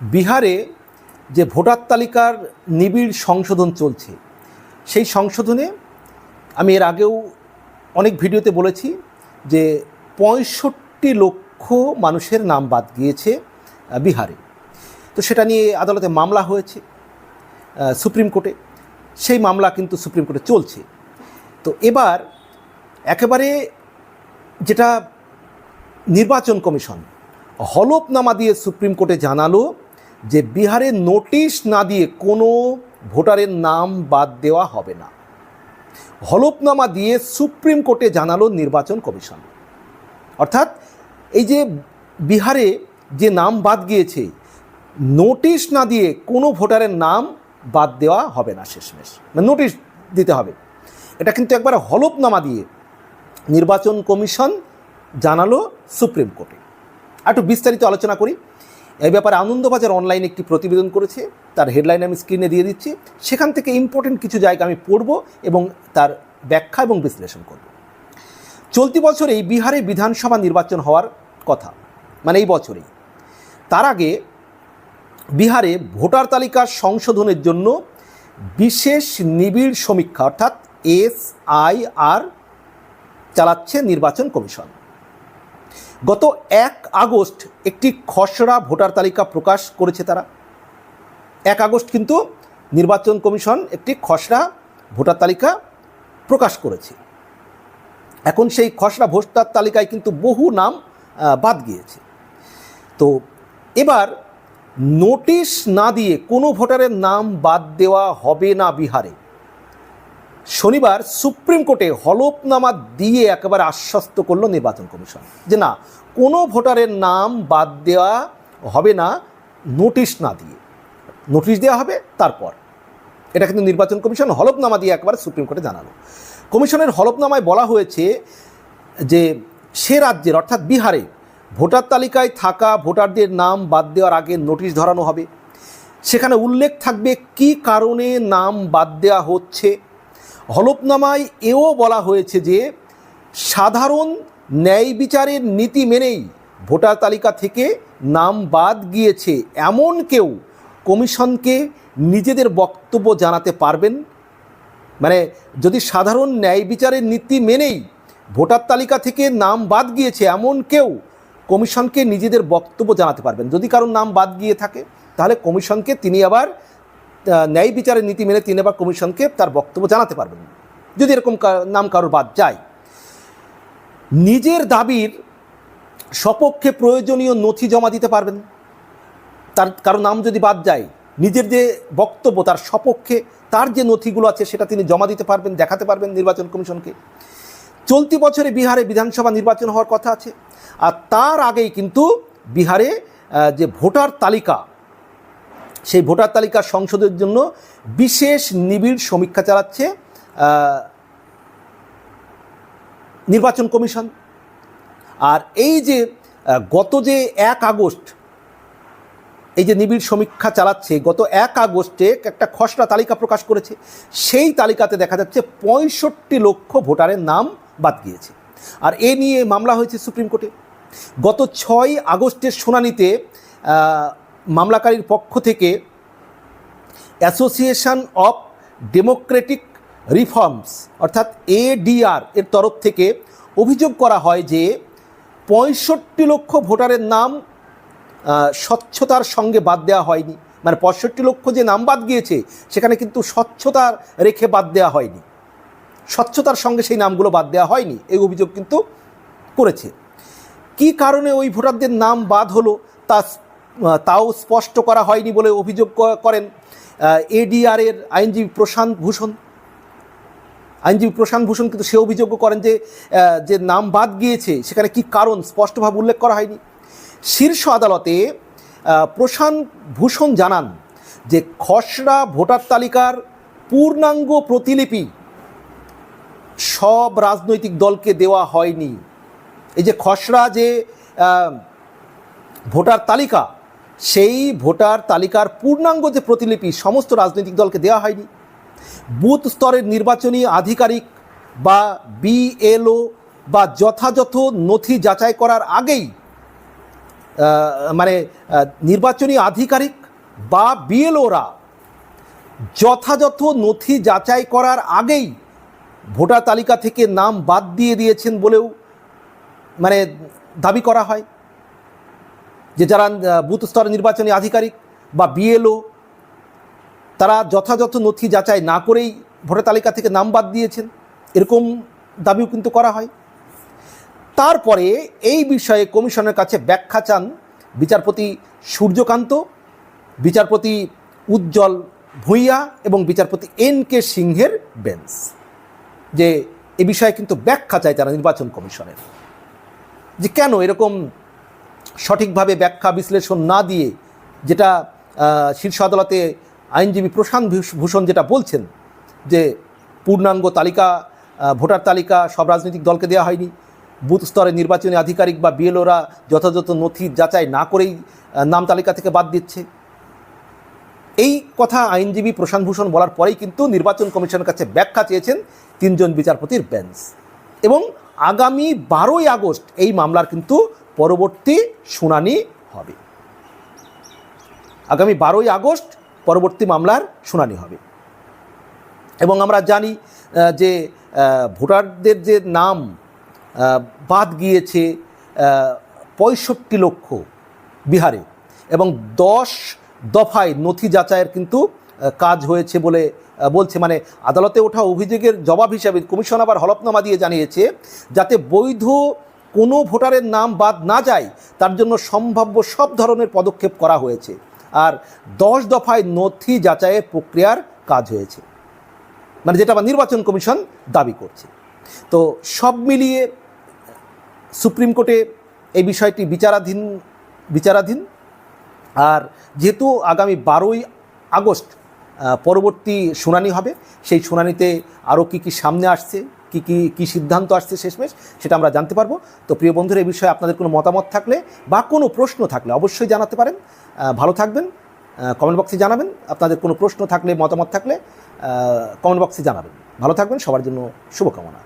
বিহারে যে ভোটার তালিকার নিবিড় সংশোধন চলছে, সেই সংশোধনে আমি এর আগেও অনেক ভিডিওতে বলেছি যে পঁয়ষট্টি লক্ষ মানুষের নাম বাদ গিয়েছে বিহারে। তো সেটা নিয়ে আদালতে মামলা হয়েছে সুপ্রিম কোর্টে। সেই মামলা কিন্তু সুপ্রিম কোর্টে চলছে। তো এবার একেবারে যেটা নির্বাচন কমিশন হলফনামা দিয়ে সুপ্রিম কোর্টে জানালো যে বিহারে নোটিশ না দিয়ে কোনো ভোটারের নাম বাদ দেওয়া হবে না। হলফনামা দিয়ে সুপ্রিম কোর্টে জানালো নির্বাচন কমিশন। অর্থাৎ এই যে বিহারে যে নাম বাদ গিয়েছে, নোটিশ না দিয়ে কোনো ভোটারের নাম বাদ দেওয়া হবে না শেষমেশ। মানে নোটিশ দিতে হবে। এটা কিন্তু একবার হলফনামা দিয়ে নির্বাচন কমিশন জানালো সুপ্রিম কোর্টে। একটু বিস্তারিত আলোচনা করি। এই ব্যাপারে আনন্দবাজার অনলাইনে একটি প্রতিবেদন করেছে। তার হেডলাইন আমি স্ক্রিনে দিয়ে দিচ্ছি। সেখান থেকে ইম্পর্টেন্ট কিছু জায়গা আমি পড়ব এবং তার ব্যাখ্যা এবং বিশ্লেষণ করব। চলতি বছরেই বিহারে বিধানসভা নির্বাচন হওয়ার কথা মানে এই বছরেই। তার আগে বিহারে ভোটার তালিকা সংশোধনের জন্য বিশেষ নিবিড় সমীক্ষা, অর্থাৎ এস আই আর চালাচ্ছে নির্বাচন কমিশন। গত এক আগস্ট একটি খসড়া ভোটার তালিকা প্রকাশ করেছে তারা। এক আগস্ট কিন্তু নির্বাচন কমিশন একটি খসড়া ভোটার তালিকা প্রকাশ করেছে। এখন সেই খসড়া ভোটার তালিকায় কিন্তু বহু নাম বাদ গিয়েছে। তো এবার নোটিশ না দিয়ে কোনো ভোটারের নাম বাদ দেওয়া হবে না বিহারে। শনিবার সুপ্রিম কোর্টে হলফনামা দিয়ে একেবারে আশ্বস্ত করল নির্বাচন কমিশন। যে না, কোনো ভোটারের নাম বাদ দেওয়া হবে না, নোটিশ না দিয়ে। নোটিশ দেওয়া হবে, তারপর। এটা কিন্তু নির্বাচন কমিশন হলফনামা দিয়ে একবার সুপ্রিম কোর্টে জানালো। কমিশনের হলফনামায় বলা হয়েছে যে, সে রাজ্যের, অর্থাৎ বিহারে, ভোটার তালিকায় থাকা ভোটারদের নাম বাদ দেওয়ার আগে নোটিশ ধরানো হবে। সেখানে উল্লেখ থাকবে কি কারণে নাম বাদ দেওয়া হচ্ছে হলফনামায় এও বলা হয়েছে যে, সাধারণ ন্যায় বিচারের নীতি মেনেই ভোটার তালিকা থেকে নাম বাদ গিয়েছে এমন কেউ কমিশনকে নিজেদের বক্তব্য জানাতে পারবেন? মানে যদি সাধারণ ন্যায় বিচারের নীতি মেনেই ভোটার তালিকা থেকে নাম বাদ গিয়েছে এমন কেউ কমিশনকে নিজেদের বক্তব্য জানাতে পারবেন। যদি কারোর নাম বাদ গিয়ে থাকে, তাহলে কমিশনকে তিনি আবার ন্যায় বিচারের নীতি মেনে তিনি আবার কমিশনকে তার বক্তব্য জানাতে পারবেন। যদি এরকম নাম কারোর বাদ যায়। নিজের দাবির সপক্ষে প্রয়োজনীয় নথি জমা দিতে পারবেন। তার কারও নাম যদি বাদ যায়, নিজের যে বক্তব্য তার সপক্ষে তার যে নথিগুলো আছে সেটা তিনি জমা দিতে পারবেন, দেখাতে পারবেন নির্বাচন কমিশনকে। চলতি বছরে বিহারে বিধানসভা নির্বাচন হওয়ার কথা আছে। আর তার আগেই কিন্তু বিহারে যে ভোটার তালিকা সেই ভোটার তালিকা সংসদের জন্য বিশেষ নিবিড় সমীক্ষা চালাচ্ছে নির্বাচন কমিশন। আর এই যে গত যে এক আগস্ট এই যে নিবিড় সমীক্ষা চালাচ্ছে, গত এক আগস্টে একটা খসড়া তালিকা প্রকাশ করেছে, সেই তালিকাতে দেখা যাচ্ছে পঁয়ষট্টি লক্ষ ভোটারের নাম বাদ গিয়েছে। আর এ নিয়ে মামলা হয়েছে সুপ্রিম কোর্টে। গত ছয় আগস্টের শুনানিতে মামলাকারীর পক্ষ থেকে অ্যাসোসিয়েশন অফ ডেমোক্রেটিক রিফর্মস অর্থাৎ এডিআর এর তরফ থেকে অভিযোগ করা হয় যে পঁয়ষট্টি লক্ষ ভোটারের নাম স্বচ্ছতার সঙ্গে বাদ দেওয়া হয়নি। মানে পঁয়ষট্টি লক্ষ যে নাম বাদ গিয়েছে, সেখানে কিন্তু স্বচ্ছতার রেখে বাদ দেওয়া হয়নি। স্বচ্ছতার সঙ্গে সেই নামগুলো বাদ দেওয়া হয়নি, এই অভিযোগ কিন্তু করেছে। কি কারণে ওই ভোটারদের নাম বাদ হলো, তা তাও স্পষ্ট করা হয়নি বলে অভিযোগ করেন এডিআর এর আইনজীবী প্রশান্ত ভূষণ। আইনজীবী প্রশান্ত ভূষণ কিন্তু সে অভিযোগ করেন যে যে নাম বাদ গিয়েছে, সেখানে কি কারণ স্পষ্টভাবে উল্লেখ করা হয়নি। শীর্ষ আদালতে প্রশান্ত ভূষণ জানান যে, খসড়া ভোটার তালিকার পূর্ণাঙ্গ প্রতিলিপি সব রাজনৈতিক দলকে দেওয়া হয়নি। এই যে খসড়া যে ভোটার তালিকা সেই ভোটার তালিকার পূর্ণাঙ্গ যে প্রতিলিপি, সমস্ত রাজনৈতিক দলকে দেওয়া হয়নি। বুথ স্তরের নির্বাচনী আধিকারিক বা বিএলও বা যথাযথ নথি যাচাই করার আগেই মানে নির্বাচনী আধিকারিক বা বিএলওরা যথাযথ নথি যাচাই করার আগেই ভোটার তালিকা থেকে নাম বাদ দিয়ে দিয়েছেন বলেও মানে দাবি করা হয়। যে যারা বুথ স্তরের নির্বাচনী আধিকারিক বা বিএলও, তারা যথাযথ নথি যাচাই না করেই ভোটার তালিকা থেকে নাম বাদ দিয়েছেন। এরকম দাবিও কিন্তু করা হয়। তারপরে এই বিষয়ে কমিশনের কাছে ব্যাখ্যা চান বিচারপতি সূর্যকান্ত, বিচারপতি উজ্জ্বল ভূঁইয়া এবং বিচারপতি এন কে সিংহের বেঞ্চ, যে এ বিষয়ে কিন্তু ব্যাখ্যা চায় তারা নির্বাচন কমিশনের। যে কেন এরকম সঠিকভাবে ব্যাখ্যা বিশ্লেষণ না দিয়ে যেটা শীর্ষ আদালতে আইনজীবী প্রশান্ত ভূষ- ভূষণ যেটা বলছেন যে পূর্ণাঙ্গ তালিকা ভোটার তালিকা সব রাজনৈতিক দলকে দেওয়া হয়নি। বুথ স্তরে নির্বাচনী আধিকারিক বা বিএলওরা যথাযথ নথি যাচাই না করেই নাম তালিকা থেকে বাদ দিচ্ছে। এই কথা আইনজীবী প্রশান্ত ভূষণ বলার পরেই কিন্তু নির্বাচন কমিশনের কাছে ব্যাখ্যা চেয়েছেন তিনজন বিচারপতির বেঞ্চ। এবং আগামী বারোই আগস্ট এই মামলার কিন্তু পরবর্তী শুনানি হবে। আগামী বারোই আগস্ট পরবর্তী মামলার শুনানি হবে। এবং আমরা জানি যে ভোটারদের যে নাম বাদ গিয়েছে পঁয়ষট্টি লক্ষ বিহারে। এবং দশ দফায় নথি যাচাইয়ের কিন্তু কাজ হয়েছে বলে বলছে। মানে আদালতে ওঠা অভিযোগের জবাব হিসাবে কমিশন আবার হলফনামা দিয়ে জানিয়েছে, যাতে বৈধ কোনো ভোটারের নাম বাদ না যায়, তার জন্য সম্ভাব্য সব ধরনের পদক্ষেপ করা হয়েছে। আর দশ দফায় নথি যাচাইয়ের প্রক্রিয়ার কাজ হয়েছে। মানে যেটা আবার নির্বাচন কমিশন দাবি করছে। তো সব মিলিয়ে সুপ্রিম কোর্টে এই বিষয়টি বিচারাধীন বিচারাধীন। আর যেহেতু আগামী বারোই আগস্ট পরবর্তী শুনানি হবে, সেই শুনানিতে আরও কী কী সামনে আসছে কী কী কী সিদ্ধান্ত আসছে শেষমেশ, সেটা আমরা জানতে পারব। তো প্রিয় বন্ধুরা এই বিষয়ে আপনাদের কোনো মতামত থাকলে বা কোনো প্রশ্ন থাকলে অবশ্যই জানাতে পারেন। ভালো থাকবেন। কমেন্ট বক্সে জানাবেন। আপনাদের কোনো প্রশ্ন থাকলে, মতামত থাকলে কমেন্ট বক্সে জানাবেন। ভালো থাকবেন। সবার জন্য শুভকামনা।